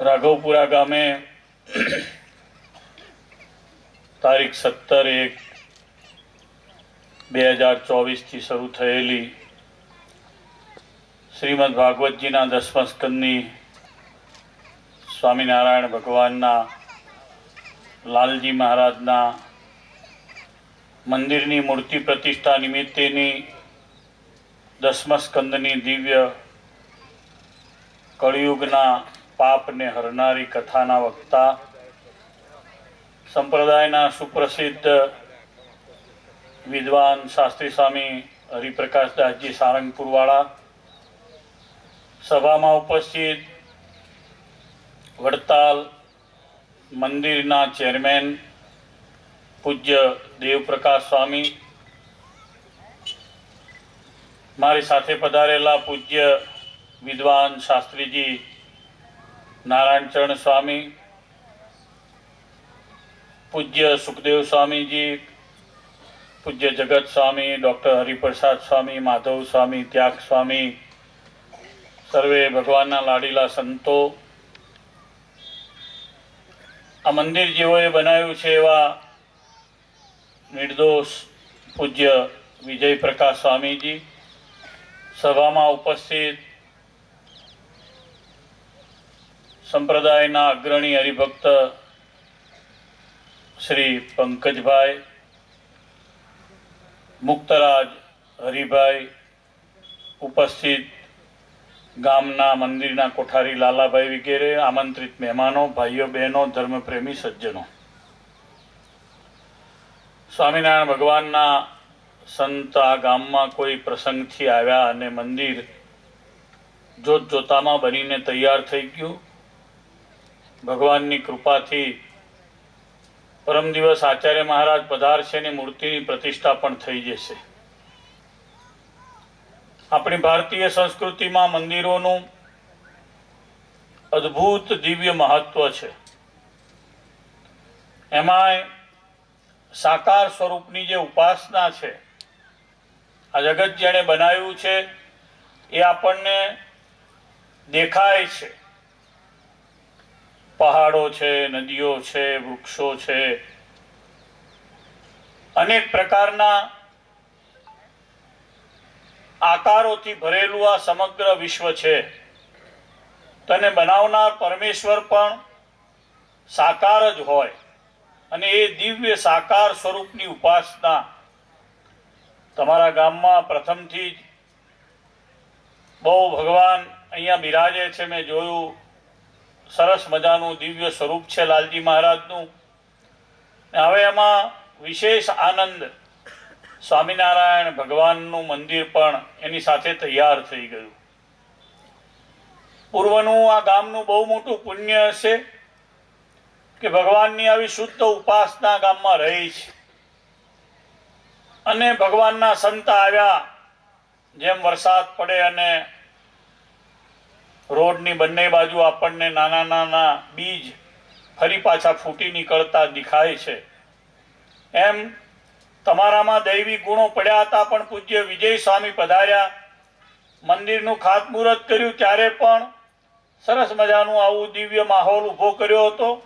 રાઘવપુરા ગામે તારીખ સત્તર એક બે હજાર ચોવીસથી શરૂ થયેલી શ્રીમદ ભાગવતજીના દસમા સ્કંદની સ્વામિનારાયણ ભગવાનના, લાલજી મહારાજના મંદિરની મૂર્તિ પ્રતિષ્ઠા નિમિત્તેની દસમા સ્કંદની દિવ્ય કળિયુગના પાપને હરનારી કથાના વક્તા, સંપ્રદાયના સુપ્રસિદ્ધ વિદ્વાન શાસ્ત્રી સ્વામી હરિપ્રકાશદાસજી સારંગપુરવાળા, સભામાં ઉપસ્થિત વડતાલ મંદિરના ચેરમેન પૂજ્ય દેવપ્રકાશ સ્વામી, મારી સાથે પધારેલા પૂજ્ય વિદ્વાન શાસ્ત્રીજી નારાયણચરણ સ્વામી, પૂજ્ય સુખદેવ સ્વામીજી, પૂજ્ય જગત સ્વામી, ડૉક્ટર હરિપ્રસાદ સ્વામી, માધવ સ્વામી, ત્યાગ સ્વામી, સર્વે ભગવાનના લાડીલા સંતો. આ મંદિર જેઓએ બનાવ્યું છે એવા નિર્દોષ પૂજ્ય વિજય પ્રકાશ સ્વામીજી. સભામાં ઉપસ્થિત સંપ્રદાયના અગ્રણી હરિભક્ત શ્રી પંકજભાઈ, મુક્તરાજ હરિભાઈ ઉપસ્થિત ગામના મંદિરના કોઠારી લાલાભાઈ વગેરે, આમંત્રિત મહેમાનો, ભાઈઓ, બહેનો, ધર્મપ્રેમી, સજ્જનો. સ્વામિનારાયણ ભગવાનના સંત આ ગામમાં કોઈ પ્રસંગથી આવ્યા અને મંદિર જોત જોતામાં બનીને તૈયાર થઈ ગયું. ભગવાનની કૃપાથી પરમ દિવસ આચાર્ય મહારાજ પધારશે ને મૂર્તિની પ્રતિષ્ઠા પણ થઈ જશે. આપણી ભારતીય સંસ્કૃતિમાં મંદિરોનું અદ્ભુત દિવ્ય મહત્વ છે. એમાંય સાકાર સ્વરૂપની જે ઉપાસના છે, આ જગત જેણે બનાવ્યું છે, એ આપણને દેખાય છે. પહાડો છે, નદીઓ છે, વૃક્ષો છે. અનેક પ્રકારના આકારોથી ભરેલું આ સમગ્ર વિશ્વ છે. તને બનાવનાર પરમેશ્વર પણ સાકાર જ હોય અને એ દિવ્ય સાકાર સ્વરૂપની ઉપાસના તમારા ગામમાં પ્રથમથી જ બહુ ભગવાન અહીંયા બિરાજે છે. મેં જોયું સરસ મજાનું દિવ્ય સ્વરૂપ છે લાલજી મહારાજનું. હવે એમાં વિશેષ આનંદ. સ્વામિનારાયણ ભગવાનનું મંદિર પણ એની સાથે તૈયાર થઈ ગયું. પૂર્વનું આ ગામનું બહુ મોટું પુણ્ય હશે કે ભગવાનની આવી શુદ્ધ ઉપાસના ગામમાં રહી છે. અને ભગવાનના સંત આવ્યા, જેમ વરસાદ પડે અને રોડની બંને બાજુ આપણને નાના નાના બીજ ફરી પાછા ફૂટી નીકળતા દેખાય છે. એમ તમારામાં દૈવી ગુણો પડ્યા હતા પણ પૂજ્ય વિજય સ્વામી પધાર્યા. મંદિરનું ખાતમુહૂર્ત કર્યું ત્યારે પણ સરસ મજાનું આવું દિવ્ય માહોલ ઊભો કર્યો હતો.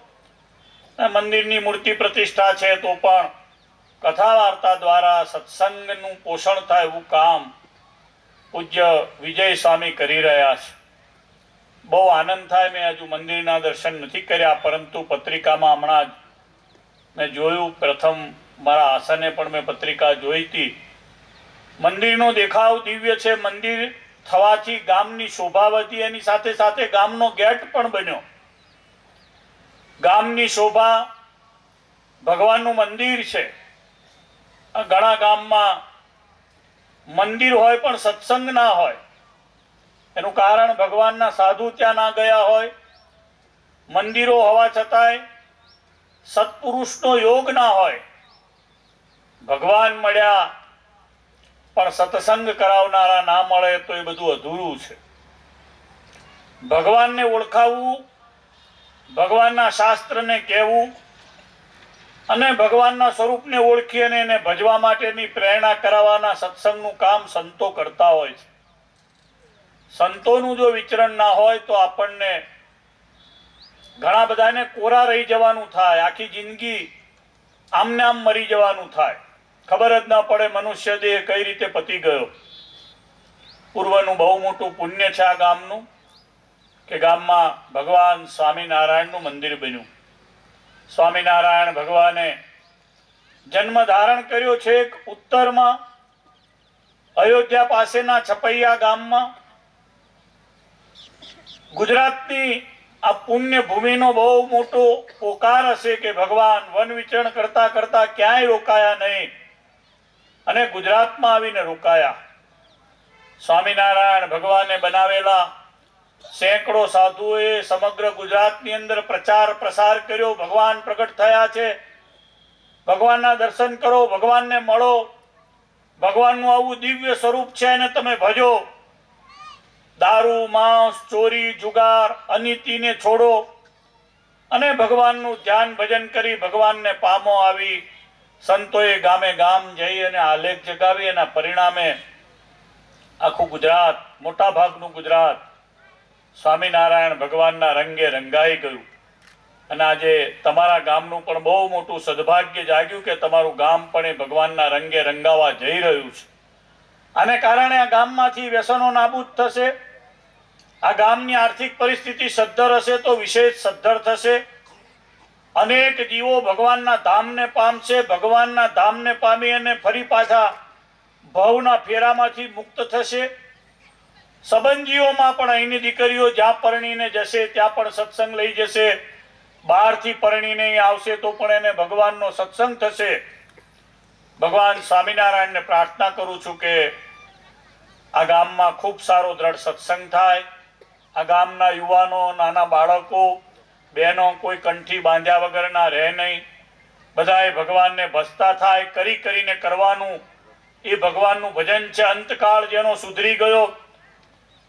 મંદિરની મૂર્તિ પ્રતિષ્ઠા છે તો પણ કથા વાર્તા દ્વારા સત્સંગનું પોષણ થાય એવું કામ પૂજ્ય વિજય સ્વામી કરી રહ્યા છે. બહુ આનંદ થાય. મેં હજુ મંદિરના દર્શન નથી કર્યા, પરંતુ પત્રિકામાં હમણાં જ મેં જોયું. પ્રથમ મારા આસને પણ મેં પત્રિકા જોઈ હતી. મંદિરનો દેખાવ દિવ્ય છે. મંદિર થવાથી ગામની શોભા વધી. એની સાથે સાથે ગામનો ગેટ પણ બન્યો. ગામની શોભા ભગવાનનું મંદિર છે. ઘણા ગામમાં મંદિર હોય પણ સત્સંગ ના હોય. એનું કારણ ભગવાનના સાધુ ત્યાં ના ગયા હોય, મંદિરો હોવા છતાંય સત્પુરુષનો યોગ ના હોય. ભગવાન મળ્યા, પણ સત્સંગ કરાવનારા ના મળે તો એ બધું અધૂરું છે. ભગવાનને ઓળખાવવું, ભગવાનના શાસ્ત્રને કહેવું અને ભગવાનના સ્વરૂપને ઓળખી અને એને ભજવા માટેની પ્રેરણા કરાવવાના સત્સંગનું કામ સંતો કરતા હોય છે. સંતોનું જો વિચરણ ના હોય તો આપણને ઘણા બધાને કોરા રહી જવાનું થાય, આખી જિંદગી આમને આમ મરી જવાનું થાય. ખબર જ ના પડે મનુષ્ય દેહ કઈ રીતે પતી ગયો. પૂર્વનું બહુ મોટું પુણ્ય છે આ ગામનું, કે ગામમાં ભગવાન સ્વામિનારાયણનું મંદિર બન્યું. સ્વામિનારાયણ ભગવાને જન્મ ધારણ કર્યો છે એક ઉત્તરમાં, અયોધ્યા પાસેના છપૈયા ગામમાં. ગુજરાતની આ પુણ્ય ભૂમિનો બહુ મોટો પોકાર હશે કે ભગવાન વન વિચરણ કરતા કરતા ક્યાંય રોકાયા નહીં. અને ગુજરાતમાં આવીને રોકાયા. સ્વામિનારાયણ ભગવાને બનાવેલા સેંકડો સાધુઓએ સમગ્ર ગુજરાતની અંદર પ્રચાર પ્રસાર કર્યો. ભગવાન પ્રગટ થયા છે. ભગવાનના દર્શન કરો, ભગવાનને મળો. ભગવાનનું આવું દિવ્ય સ્વરૂપ છે અને તમે ભજો. દારૂ, માંસ, ચોરી, જુગાર, અનિતિને છોડો. અને ભગવાનનું ધ્યાન ભજન કરી ભગવાનને પામો આવી. સંતોએ ગામે ગામ જઈ અને આલેખ જગાવી. એના પરિણામે આખું ગુજરાત, મોટા ભાગનું ગુજરાત સ્વામિનારાયણ ભગવાનના રંગે રંગાઈ ગયું. અને આજે તમારા ગામનું પણ બહુ મોટું સદભાગ્ય જાગ્યું કે તમારું ગામ પણ એ ભગવાનના રંગે રંગાવા જઈ રહ્યું છે. આને કારણે આ ગામમાંથી વ્યસનો નાબૂદ થશે. આ ગામની આર્થિક પરિસ્થિતિ સદ્ધર હશે તો વિશેષ સદ્ધર થશે. અનેક જીવો ભગવાનના ધામને પામશે, ભગવાનના ધામને પામી અને ફરી પાછા ભવના ફેરામાંથી મુક્ત થશે. સંબંધીઓમાં પણ અહીંની દીકરીઓ જ્યાં પરણીને જશે, ત્યાં પણ સત્સંગ લઈ જશે. બહારથી પરણીને આવશે તો પણ એને ભગવાનનો સત્સંગ થશે. ભગવાન સ્વામિનારાયણને પ્રાર્થના કરું છું કે આ ગામમાં ખૂબ સારો દ્રઢ સત્સંગ થાય. આ ગામના યુવાનો, નાના બાળકો, બહેનો કોઈ કંઠી બાંધ્યા વગરના રહે નહીં. બધાએ ભગવાનને ભસતા થાય, કરી કરીને કરવાનું. એ ભગવાનનું ભજન છે, અંતકાળ જેનો સુધરી ગયો.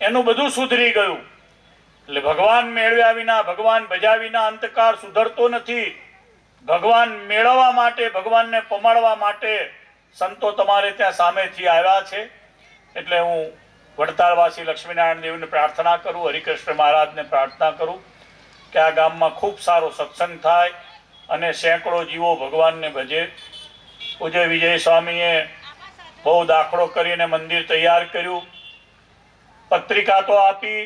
એનું બધું સુધરી ગયું. એટલે ભગવાન મેળવ્યા વિના, ભગવાન ભજ્યા વિના અંતકાળ સુધરતો નથી. ભગવાન મેળવવા માટે, ભગવાનને પમાડવા માટે સંતો તમારે ત્યાં સામેથી આવ્યા છે. એટલે હું વડતાલવાસી લક્ષ્મીનારાયણ દેવને પ્રાર્થના કરું, હરિકૃષ્ણ મહારાજને પ્રાર્થના કરું કે આ ગામમાં ખૂબ સારો સત્સંગ થાય અને સેંકડો જીવો ભગવાનને ભજે. પૂજ્ય વિજય સ્વામીએ બહુ દાખલો કરીને મંદિર તૈયાર કર્યું. પત્રિકા તો આપી,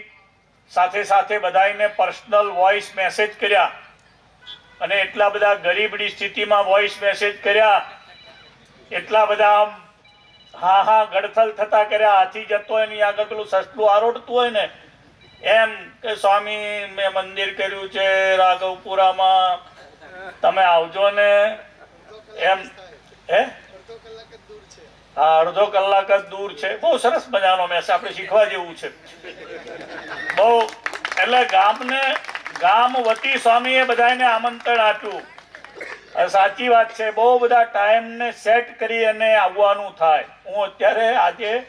સાથે સાથે બધાને પર્સનલ વોઇસ મેસેજ કર્યા અને એટલા બધા ગરીબની સ્થિતિમાં વોઇસ મેસેજ કર્યા. એટલા બધા આમ હા હા, ગડથલ થતા કર્યા. હાથી જતો હોય ને આગળ પેલું સસલું આરોટતું હોય ને, એમ કે, સ્વામી, મેં મંદિર કર્યું છે રાઘવપુરામાં. તમે આવજો ને. એમ, હે? હા, અડધો કલાક જ દૂર છે. બહુ સરસ મજાનો મેસ આપણે શીખવા જેવું છે. બહુ, એટલે ગામને, ગામ વતી સ્વામીએ બધાને આમંત્રણ આપ્યું. સાચી વાત છે. બહુ બધા ટાઈમને સેટ કરી અને આવવાનું થાય. હું અત્યારે આજે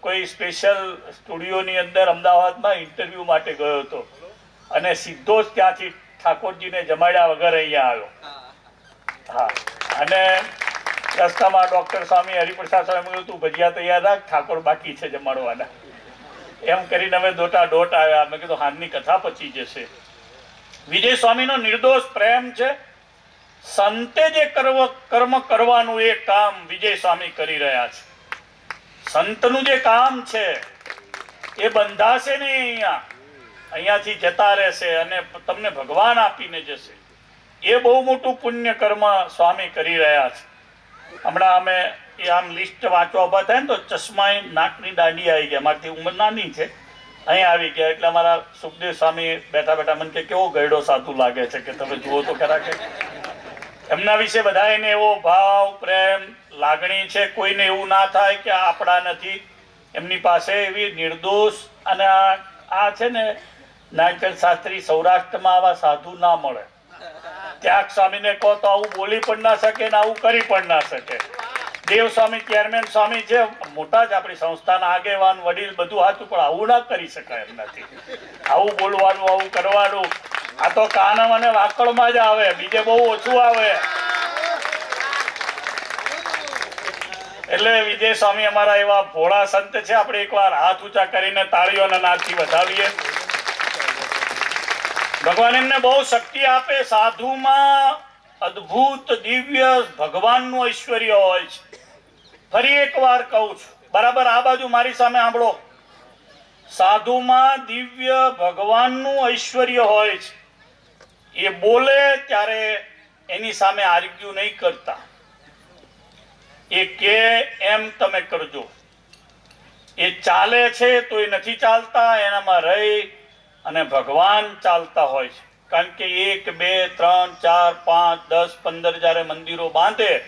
કોઈ સ્પેશિયલ સ્ટુડિયોની અંદર અમદાવાદમાં ઇન્ટરવ્યૂ માટે ગયો હતો. અને સીધો જ ત્યાંથી ઠાકોરજીને જમાડ્યા વગર અહીંયા આવ્યો. હા. અને રસ્તામાં ડોક્ટર સ્વામી હરિપ્રસાદ સ્વામી કહ્યું તું ભજીયા તૈયાર રાખ, ઠાકોર બાકી છે જમાડવાના. એમ કરીને અમે દોટા દોટ આવ્યા. મેં કીધું હાનની કથા પચી જશે. વિજય સ્વામીનો નિર્દોષ પ્રેમ છે. સંતે જે કર્મ કર્મ કરવાનું એ કામ વિજય સ્વામી કરી રહ્યા છે. સંતનું જે કામ છે, એ બંધાશે નહીં અહીંયા. અહીંયાથી જતા રહેશે અને તમને ભગવાન આપીને જશે. એ બહુ મોટું પુણ્ય કર્મ સ્વામી કરી રહ્યા છે. હમણાં અમે એ આમ લિસ્ટ વાંચવા ઊભા થાય ને તો ચશ્મા નાકની દાંડી આવી ગયા મારથી ઉંમર નાની છે. અહીં આવી ગયા. એટલે અમારા સુખદેવ સ્વામી બેઠા બેઠા મને કે કેવો ગયડો સાધુ લાગે છે કે તમે જુઓ તો ખરા કે એમના વિશે બધાને એવો ભાવ, પ્રેમ, લાગણી છે, કોઈને એવું ના થાય કે આપણા નથી. એમની પાસે એવી નિર્દોષ અને આ છે ને નાગચંદ શાસ્ત્રી સૌરાષ્ટ્રમાં આવા સાધુ ના મળે. ત્યાગ સ્વામીને કહો તો આવું બોલી પણ ના શકે ને આવું કરી પણ ના શકે. દેવ સ્વામી ચેરમેન સ્વામી છે મોટા જ આપણી સંસ્થાના આગેવાન, વડીલ બધું હાથું પણ આવું ના કરી શકાય એમ નથી. આવું બોલવાનું, આવું કરવાનું આ તો કાનમ અને વાકડમાં જ આવે. બીજે બહુ ઓછું આવે. એટલે વિજય સ્વામી અમારા એવા ભોળા સંત છે. આપણે એકવાર હાથ ઊંચા કરીને તાળીઓના નાથી વધાવીએ. ભગવાન એમને બહુ શક્તિ આપે. સાધુમાં અદ્ભુત દિવ્ય ભગવાનનું ઐશ્વર્ય હોય છે. ફરી એકવાર કહું છું. બરાબર આ બાજુ મારી સામે સાંભળો. સાધુમાં દિવ્ય ભગવાનનું ઐશ્વર્ય હોય છે. એ બોલે ત્યારે એની સામે આર્ગ્યુ નહીં કરતા. એ કે એમ તમે કરજો. એ ચાલે છે તો એ નથી ચાલતા, એનામાં રહી અને ભગવાન ચાલતા હોય છે. કારણ કે એક, બે, ત્રણ, ચાર, પાંચ, દસ, પંદર જ્યારે મંદિરો બાંધે,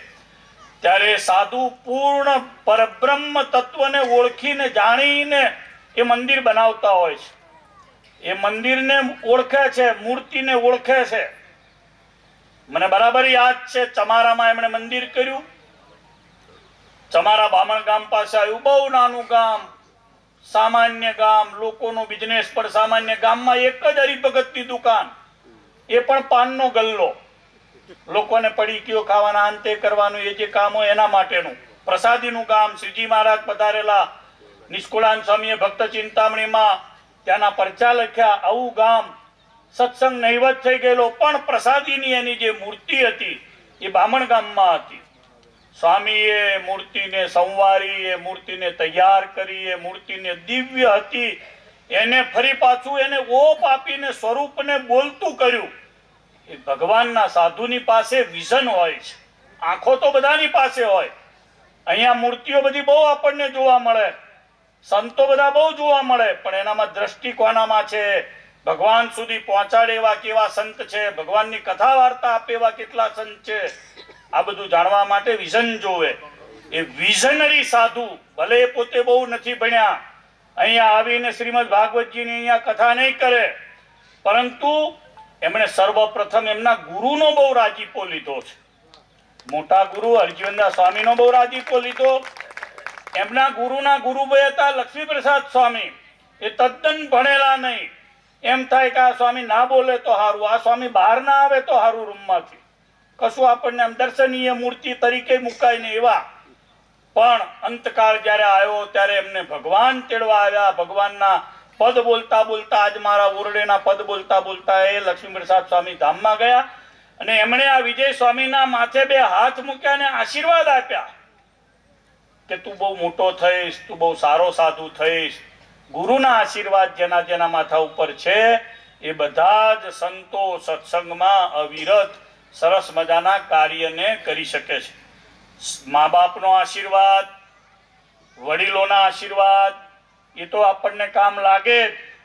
ત્યારે સાધુ પૂર્ણ પરબ્રહ્મ તત્વને ઓળખીને, જાણીને એ મંદિર બનાવતા હોય છે. એ મંદિરને ઓળખે છે, મૂર્તિને ઓળખે છે. મને બરાબર યાદ છે, ચમારામાં એમણે મંદિર કર્યું. ચમારા બામણ ગામ પાસે આવ્યું, બહુ નાનું ગામ, સામાન્ય ગામ, લોકોનો બિઝનેસ પણ સામાન્ય ગામમાં એક જ હરિભગતની દુકાન. એ પણ પાનનો ગલ્લો. લોકોને પડીકીઓ ખાવાના અંતે કરવાનું એ જે કામ હોય એના માટેનું. પ્રસાદીનું ગામ, શ્રીજી મહારાજ પધારેલા નિષ્કુળાન સ્વામીએ ભક્ત ચિંતામણીમાં ત્યાંના પરચા લખ્યા આવું ગામ સત્સંગ નહીવત થઈ ગયેલો, પણ પ્રસાદીની એની જે મૂર્તિ હતી, એ બામણ ગામમાં હતી. સ્વામીએ મૂર્તિને સંવારી, એ મૂર્તિને તૈયાર કરી, એ મૂર્તિને દિવ્ય હતી. એને ફરી પાછું એને ઓપ આપીને સ્વરૂપને બોલતું કર્યું. એ ભગવાનના સાધુની પાસે વિઝન હોય છે. આંખો તો બધાની પાસે હોય. અહીંયા મૂર્તિઓ બધી બહુ આપણને જોવા મળે. સંતો બધા બહુ જોવા મળે, પણ એનામાં દ્રષ્ટિ કોનામાં છે? ભગવાન સુધી પહોંચાડે એવા કેવા સંત છે? ભગવાનની કથા વાર્તા આપે એવા કેટલા સંત છે? આ બધું જાણવા માટે વિઝન જોવે. એ વિઝનરી સાધુ ભલે પોતે બહુ નથી ભણ્યા, અહીંયા આવીને શ્રીમદ ભાગવતજીની અહીંયા કથા નહીં કરે, પરંતુ એમણે સર્વપ્રથમ એમના ગુરુનો બહુ રાજીપો લીધો છે. મોટા ગુરુ હરજીવનદાસ સ્વામીનો બહુ રાજીપો લીધો. એમના ગુરુના ગુરુભાઈ હતા લક્ષ્મી પ્રસાદ સ્વામી. એ તદ્દન ભણેલા નહીં. એમ થાય કે આ સ્વામી ના બોલે તો સારું આ સ્વામી બહાર ના આવે તો સારું રૂમમાંથી. કશું આપણને આમ દર્શનીય મૂર્તિ તરીકે મુકાય ને એવા. પણ અંતકાળ જ્યારે આવ્યો ત્યારે એમને ભગવાન તેડવા આવ્યા. ભગવાનના પદ બોલતા બોલતા, આજ મારા ઓરડેના પદ બોલતા બોલતા એ લક્ષ્મી પ્રસાદ સ્વામી ધામમાં ગયા અને એમણે આ વિજય સ્વામીના માથે બે હાથ મૂક્યા અને આશીર્વાદ આપ્યા. કે તું બહુ મોટો થઈશ, તું બહુ સારો સાધુ થઈશ. ગુરુના આશીર્વાદ જેના જેના માથા ઉપર છે, એ બધા જ સંતો સત્સંગમાં અવિરત સરસ મજાના કાર્યને કરી શકે છે. મા બાપનો આશીર્વાદ, વડીલોના આશીર્વાદ, એ તો આપણને કામ લાગે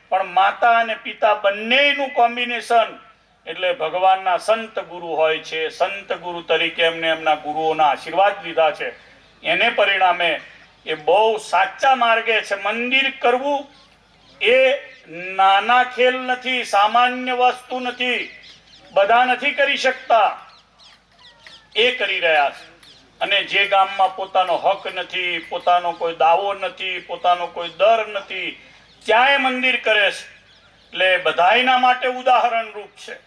પણ માતા અને પિતા બંનેનું કોમ્બિનેશન એટલે ભગવાનના સંત ગુરુ હોય છે. સંત ગુરુ તરીકે એમને એમના ગુરુઓના આશીર્વાદ લીધા છે. એને પરિણામે એ બહુ સાચા માર્ગે છે. મંદિર કરવું એ નાના ખેલ નથી, સામાન્ય વસ્તુ નથી. બધા નથી કરી શકતા. એ કરી રહ્યા છે. અને જે ગામમાં પોતાનો હક નથી, પોતાનો કોઈ દાવો નથી, પોતાનો કોઈ દર નથી ત્યાં એ મંદિર કરે છે. એટલે બધાયના માટે ઉદાહરણ રૂપ છે.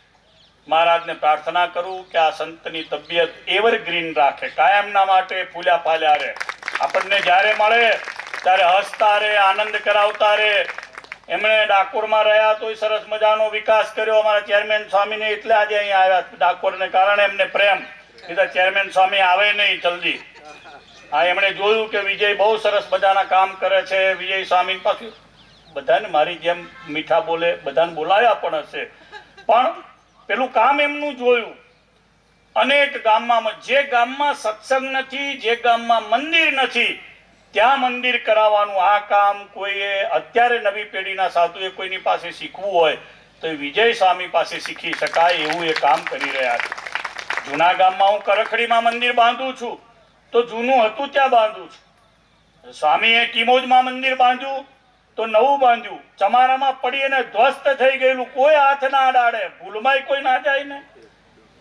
મહારાજને પ્રાર્થના કરું કે આ સંતની તબિયત એવરગ્રીન રાખે, કાયમના માટે ફૂલ્યા ફાલ્યા રહે. આપણને જ્યારે મળે, ત્યારે હસતા રહે, આનંદ કરાવતા રહે. એમણે ડાકોરમાં રહ્યા તોય સરસ મજાનો વિકાસ કર્યો. અમારા ચેરમેન સ્વામીને એટલે આજે અહીંયા આવ્યા ડાકોરને કારણે એમને પ્રેમ. કીધા ચેરમેન સ્વામી આવે નહીં જલ્દી. હા, એમણે જોયું કે વિજય બહુ સરસ મજાના કામ કરે છે. વિજય સ્વામી પાછું બધાને મારી જેમ મીઠા બોલે, બધાને બોલાવ્યા પણ હશે. પણ પેલું કામ એમનું જોયું. અનેક ગામમાં જે ગામમાં સત્સંગ નથી, જે ગામમાં મંદિર નથી, ત્યાં મંદિર કરાવવાનું આ કામ કોઈએ અત્યારે નવી પેઢીના સાધુએ કોઈની પાસે શીખવું હોય, તો એ વિજય સ્વામી પાસે શીખી શકાય એવું એ કામ કરી રહ્યા છે. જૂના ગામમાં હું કરખડીમાં મંદિર બાંધું છું, તો જૂનું હતું ત્યાં બાંધું છું. સ્વામીએ કિમોજમાં મંદિર બાંધ્યું તો નવું બાંધ્યું. ચમારામાં પડી અને ધ્વસ્ત થઈ ગયેલું કોઈ હાથ ના અડાડે. ભૂલમાંય કોઈ ના જાય ને?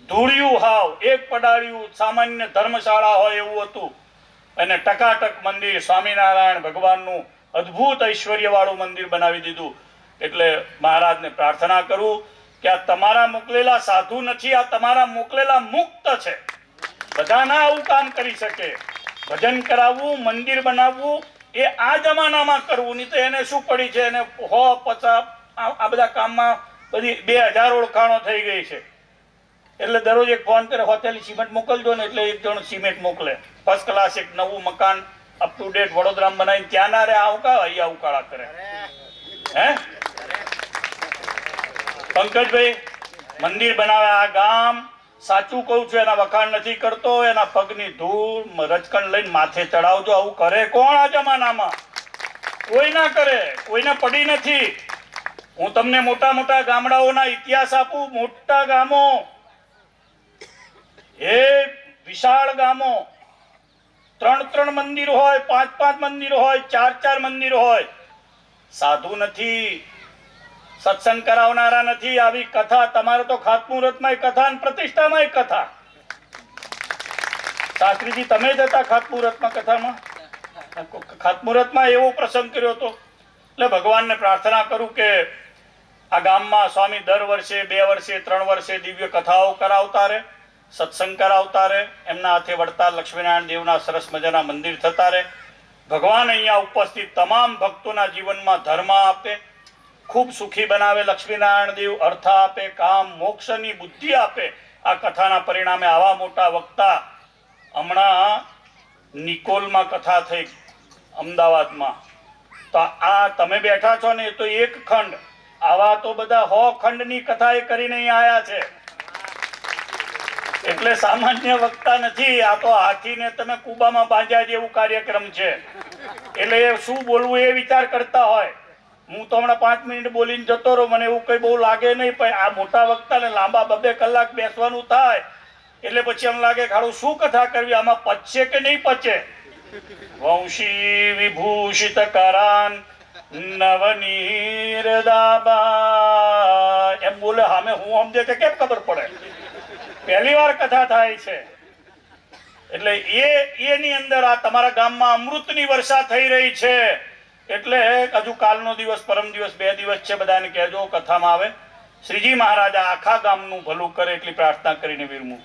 ધૂળિયું હાવ, એક પડાળ્યું સામાન્ય ધર્મશાળા હોય એવું હતું. અને ટકાટક મંદિર, સ્વામિનારાયણ ભગવાનનું અદ્ભુત ઐશ્વર્ય વાળું મંદિર બનાવી દીધું. એટલે મહારાજને પ્રાર્થના કરું કે આ તમારા મોકલેલા સાધુ નથી, આ તમારા મોકલેલા મુક્ત છે. બધા ના આવું કામ કરી શકે. ભજન કરાવવું, મંદિર બનાવવું એ આ જમાનામાં કરવું નહીં તો એને શું પડી છે? એને હો પચાસ આ બધા કામમાં બધી બે હજાર ઓળખાણો થઈ ગઈ છે. એટલે દરરોજ એક ફોન કરે હોટેલ સિમેન્ટ મોકલજો ને, એટલે એક જણ સિમેન્ટ મોકલે. ફર્સ્ટ ક્લાસ એક નવું મકાન અપ ટુ ડેટ વડોદરામાં બનાવીને ત્યાં ના રે આવકા કા અહીંયા ઉકાળા કરે. હે? પંકજભાઈ, મંદિર બનાવે આ ગામ. સાચું કહું છું, એના વખાણ નથી કરતો, એના પગની ધૂળ રચકણ લઈને માથે ચડાવજો, આવું કરે કોણ આ જમાનામાં? કોઈ ના કરે, કોઈને પડી નથી. હું તમને મોટા મોટા ગામડાઓના ઇતિહાસ આપું, મોટા ગામો. એ વિશાળ ગામો. ત્રણ ત્રણ મંદિર હોય, પાંચ પાંચ મંદિર હોય, ચાર ચાર મંદિર હોય. સાધુ નથી. સત્સંગ કરાવનારા નથી, આવી કથા તમારે તો ખાતમુહૂર્તમાં કથા પ્રતિષ્ઠામાં કથા. શાસ્ત્રીજી, તમે જ હતા ખાતમુહૂર્તમાં કથામાં? ખાતમુહૂર્તમાં એવો પ્રસંગ કર્યો હતો. એટલે ભગવાનને પ્રાર્થના કરું કે આ ગામમાં સ્વામી દર વર્ષે, બે વર્ષે, ત્રણ વર્ષે દિવ્ય કથાઓ કરાવતા રહે, સત્સંગ કરાવતા રહે, એમના હાથે વળતા લક્ષ્મીનારાયણ દેવના સરસ મજાના મંદિર થતા રહે. ભગવાન અહીંયા ઉપસ્થિત તમામ ભક્તોના જીવનમાં ધર્મ આપે ખૂબ સુખી બનાવે લક્ષ્મીનારાયણ દેવ, અર્થ આપે, કામ, મોક્ષની બુદ્ધિ આપે. આ કથાના પરિણામે આવા મોટા વક્તા હમણાં નિકોલમાં કથા થઈ અમદાવાદમાં. તો આ તમે બેઠા છો ને, એ તો એક ખંડ. આવા તો બધા હો ખંડની કથા એ કરીને આવ્યા છે. એટલે સામાન્ય વક્તા નથી, આ તો હાથીને તમે કુબામાં બાંધ્યા જેવું કાર્યક્રમ છે. એટલે શું બોલવું એ વિચાર કરતા હોય. હું તો હમણાં પાંચ મિનિટ બોલીને જતો રહું, મને એવું કઈ બહુ લાગે નહીં, પણ આ મોટા વક્તાને લાંબા બબે કલાક બેસવાનું થાય, એટલે પછી એમ લાગે ખાડું શું કથા કરવી, આમાં પચશે કે નહીં પચે? વંશી વિભૂષિત કરાન, નવનીર એમ બોલે સામે હું સમજે કે કેમ ખબર પડે? પહેલી વાર કથા થાય છે. એટલે એ, એની અંદર આ તમારા ગામમાં અમૃતની વર્ષા થઈ રહી છે. એટલે હજુ કાલનો દિવસ, પરમ દિવસ, બે દિવસ છે બધાને કહેજો, કથામાં આવે. શ્રીજી મહારાજા આખા ગામનું ભલું કરે એટલી પ્રાર્થના કરીને વિરમું